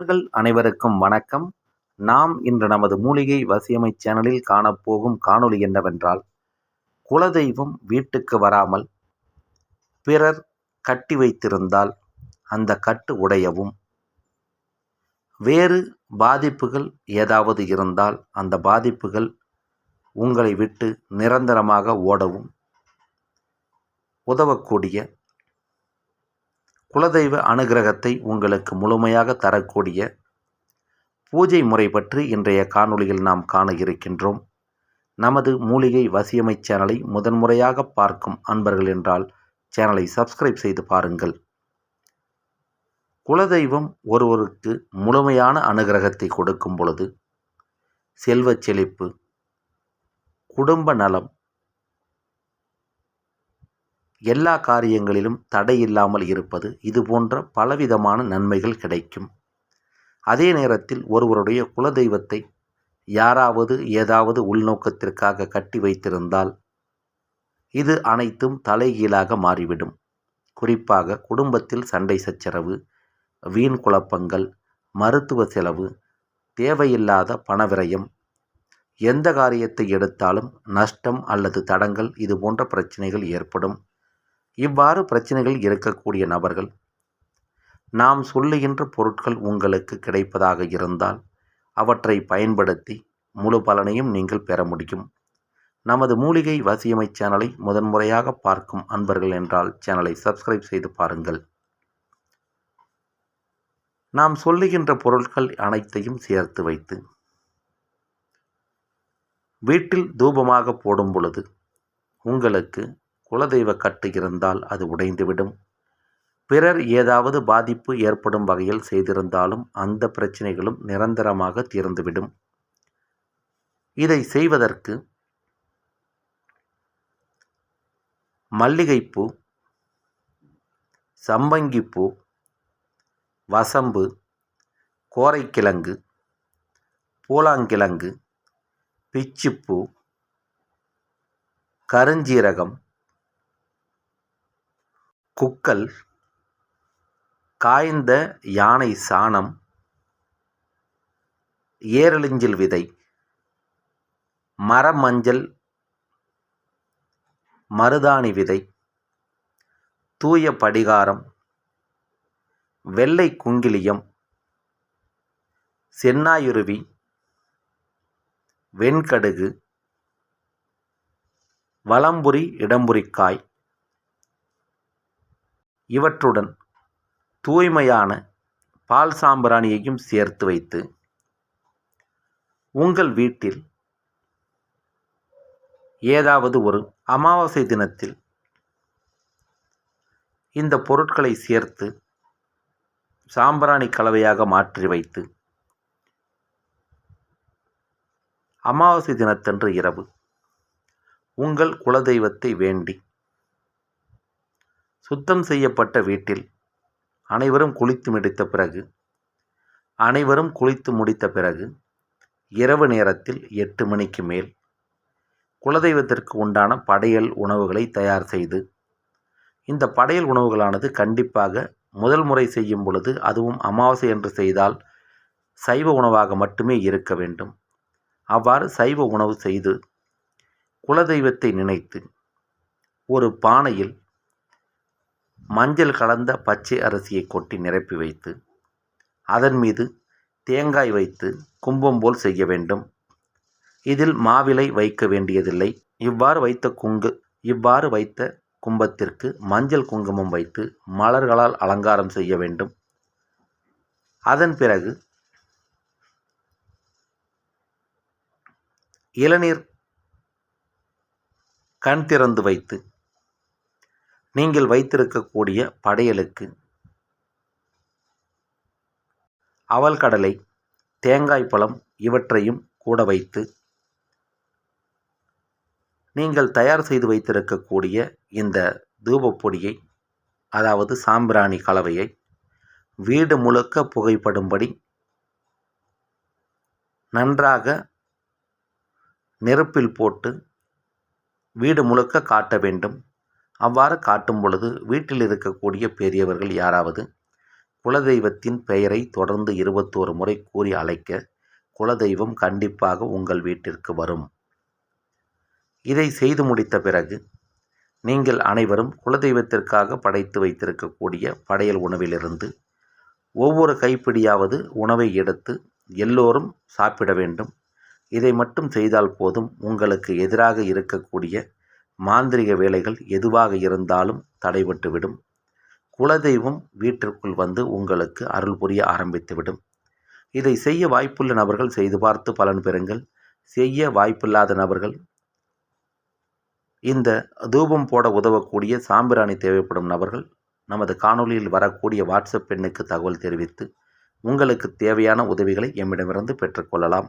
நண்பர்கள் அனைவருக்கும் வணக்கம். நாம் இன்று நமது மூலிகை வசியமை சேனலில் காணப்போகும் காணொளி என்னவென்றால் குலதெய்வம் வீட்டுக்கு வராமல் பிறர் கட்டி வைத்திருந்தால் அந்த கட்டு உடையவும். வேறு பாதிப்புகள் ஏதாவது இருந்தால் அந்த பாதிப்புகள் உங்களை விட்டு நிரந்தரமாக ஓடவும் உதவக்கூடிய குலதெய்வ அனுகிரகத்தை உங்களுக்கு முழுமையாக தரக்கூடிய பூஜை முறை பற்றி இன்றைய காணொளியில் நாம் காண இருக்கின்றோம் நமது மூலிகை வசியமை சேனலை முதன்முறையாக பார்க்கும் அன்பர்கள் என்றால் சேனலை சப்ஸ்கிரைப் செய்து பாருங்கள். குலதெய்வம் ஒருவருக்கு முழுமையான அனுகிரகத்தை கொடுக்கும் பொழுது செல்வச் செழிப்பு குடும்ப நலம் எல்லா காரியங்களிலும் தடை இல்லாமல் இருப்பது இது போன்ற பலவிதமான நன்மைகள் கிடைக்கும். அதே நேரத்தில் ஒருவருடைய குலதெய்வத்தை யாராவது ஏதாவது உள்நோக்கத்திற்காக கட்டி வைத்திருந்தால் இது அனைத்தும் தலைகீழாக மாறிவிடும். குறிப்பாக குடும்பத்தில் சண்டை சச்சரவு வீண் குழப்பங்கள் மருத்துவ செலவு தேவையில்லாத பணவிரயம் எந்த காரியத்தை எடுத்தாலும் நஷ்டம் அல்லது தடங்கள் இது போன்ற பிரச்சனைகள் ஏற்படும். இவ்வாறு பிரச்சனைகள் இருக்கக்கூடிய நபர்கள் நாம் சொல்லுகின்ற பொருட்கள் உங்களுக்கு கிடைப்பதாக இருந்தால் அவற்றை பயன்படுத்தி முழு பலனையும் நீங்கள் பெற முடியும். நமது மூலிகை வசியமை சேனலை முதன்முறையாக பார்க்கும் அன்பர்கள் என்றால் சேனலை சப்ஸ்கிரைப் செய்து பாருங்கள். நாம் சொல்லுகின்ற பொருட்கள் அனைத்தையும் சேர்த்து வைத்து வீட்டில் தூபமாக போடும் பொழுது உங்களுக்கு குலதெய்வ கட்டு இருந்தால் அது உடைந்துவிடும். பிறர் ஏதாவது பாதிப்பு ஏற்படும் வகையில் செய்திருந்தாலும் அந்த பிரச்சனைகளும் நிரந்தரமாக தீர்ந்துவிடும். இதை செய்வதற்கு மல்லிகைப்பூ சம்பங்கிப்பூ வசம்பு கோரைக்கிழங்கு பூலாங்கிழங்கு பிச்சுப்பூ கருஞ்சீரகம் குக்கல் காய்ந்த யானை சாணம் ஏரலிஞ்சில் விதை மரமஞ்சள் மருதாணி விதை தூய படிகாரம் வெள்ளை குங்கிலியம் சென்னாயுருவி வெண்கடுகு வலம்புரி இடம்புரிக்காய். இவற்றுடன் தூய்மையான பால் சாம்பிராணியையும் சேர்த்து வைத்து உங்கள் வீட்டில் ஏதாவது ஒரு அமாவாசை தினத்தில் இந்த பொருட்களை சேர்த்து சாம்பிராணி கலவையாக மாற்றி வைத்து அமாவாசை தினத்தன்று இரவு உங்கள் குலதெய்வத்தை வேண்டி சுத்தம் செய்யப்பட்ட வீட்டில் அனைவரும் குளித்து முடித்த பிறகு அனைவரும் குளித்து முடித்த பிறகு இரவு நேரத்தில் எட்டு மணிக்கு மேல் குலதெய்வத்திற்கு உண்டான படையல் உணவுகளை தயார் செய்து இந்த படையல் உணவுகளானது கண்டிப்பாக முதல் முறை செய்யும் பொழுது அதுவும் அமாவாசை என்று செய்தால் சைவ உணவாக மட்டுமே இருக்க வேண்டும். அவ்வாறு சைவ உணவு செய்து குலதெய்வத்தை நினைத்து ஒரு பானையில் மஞ்சள் கலந்த பச்சை அரிசியை கொட்டி நிரப்பி வைத்து அதன் மீது தேங்காய் வைத்து கும்பம் போல் செய்ய வேண்டும். இதில் மாவிலை வைக்க வேண்டியதில்லை. இவ்வாறு வைத்த குங்கு இவ்வாறு வைத்த கும்பத்திற்கு மஞ்சள் குங்குமம் வைத்து மலர்களால் அலங்காரம் செய்ய வேண்டும். அதன் பிறகு இளநீர் கண் திறந்து வைத்து நீங்கள் வைத்திருக்கக்கூடிய படையலுக்கு. அவல் கடலை தேங்காய் பழம் இவற்றையும் கூட வைத்து நீங்கள் தயார் செய்து வைத்திருக்கக்கூடிய இந்த தூபப்பொடியை அதாவது சாம்பிராணி கலவையை வீடு முழுக்க புகைப்படும்படி நன்றாக நெருப்பில் போட்டு வீடு முழுக்க காட்ட வேண்டும். அவ்வாறு காட்டும் பொழுது வீட்டில் இருக்கக்கூடிய பெரியவர்கள் யாராவது குலதெய்வத்தின் பெயரை தொடர்ந்து இருபத்தோரு முறை கூறி அழைக்க குலதெய்வம் கண்டிப்பாக உங்கள் வீட்டிற்கு வரும். இதை செய்து முடித்த பிறகு நீங்கள் அனைவரும் குலதெய்வத்திற்காக படைத்து வைத்திருக்கக்கூடிய படையல் உணவிலிருந்து ஒவ்வொரு கைப்பிடியாவது உணவை எடுத்து எல்லோரும் சாப்பிட வேண்டும். இதை மட்டும் செய்தால் போதும். உங்களுக்கு எதிராக இருக்கக்கூடிய மாந்திரிக வேலைகள் எதுவாக இருந்தாலும் தடைபட்டுவிடும். குலதெய்வம் வீட்டிற்குள் வந்து உங்களுக்கு அருள் புரிய ஆரம்பித்துவிடும். இதை செய்ய வாய்ப்புள்ள நபர்கள் செய்து பார்த்து பலன் பெறுங்கள். செய்ய வாய்ப்பில்லாத நபர்கள் இந்த தூபம் போட உதவக்கூடிய சாம்பிராணி தேவைப்படும் நபர்கள் நமது காணொளியில் வரக்கூடிய வாட்ஸ்அப் எண்ணுக்கு தகவல் தெரிவித்து உங்களுக்கு தேவையான உதவிகளை எம்மிடமிருந்து பெற்றுக்கொள்ளலாம்.